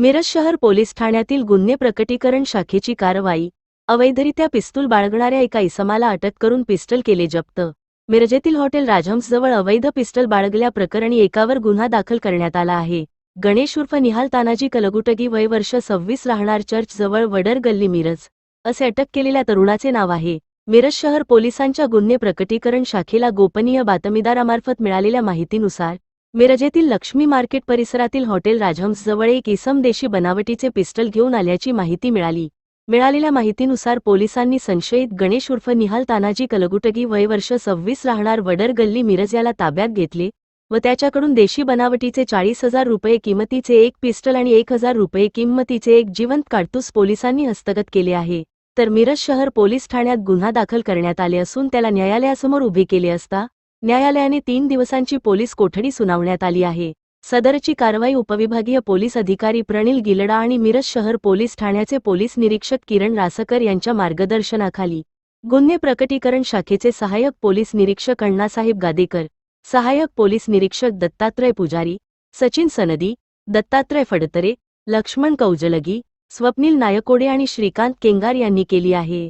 मिरज शहर पोलीस ठाण्यातील गुन्हे प्रकटीकरण शाखेची कारवाई. अवैधरित्या पिस्तूल बाळगणाऱ्या एका इसमाला अटक करून पिस्टल केले जप्त. मिरजेतील हॉटेल राजहंसजवळ अवैध पिस्टल बाळगल्या प्रकरणी एकावर गुन्हा दाखल करण्यात आला आहे. गणेश उर्फ निहाल तानाजी कलगुटगी वय वर्ष सव्वीस राहणार चर्च जवळ वडर गल्ली मिरज. असे अटक केलेल्या तरुणाचे नाव आहे. मिरज शहर पोलिसांच्या गुन्हे प्रकटीकरण शाखेला गोपनीय बातमीदारामार्फत मिळालेल्या माहितीनुसार मिरजेतील लक्ष्मी मार्केट परिसरातील हॉटेल राजहंसजवळ एक इसम देशी बनावटीचे पिस्टल घेऊन आल्याची माहिती मिळाली. मिळालेल्या माहितीनुसार पोलिसांनी संशयित गणेश उर्फ निहाल तानाजी कलगुटगी वय वर्ष सव्वीस राहणार वडर गल्ली मिरज याला ताब्यात घेतले व त्याच्याकडून देशी बनावटीचे चाळीस हजार रुपये किंमतीचे एक पिस्टल आणि एक हजार रुपये किंमतीचे एक जिवंत काडतूस पोलिसांनी हस्तगत केले आहे. तर मिरज शहर पोलीस ठाण्यात गुन्हा दाखल करण्यात आले असून त्याला न्यायालयासमोर उभे केले असता न्यायालयाने तीन दिवसांची पोलीस कोठडी सुनावण्यात आली आहे. सदरची कारवाई उपविभागीय पोलीस अधिकारी प्रणिल गिलडा आणि मिरज शहर पोलीस ठाण्याचे पोलीस निरीक्षक किरण रासकर यांच्या मार्गदर्शनाखाली. गुन्हे प्रकटीकरण शाखेचे सहाय्यक पोलीस निरीक्षक अण्णासाहेब गादेकर सहाय्यक पोलीस निरीक्षक दत्तात्रय पुजारी सचिन सनदी दत्तात्रय फडतरे लक्ष्मण कौजलगी स्वप्नील नायकोडे आणि श्रीकांत केंगार यांनी केली आहे.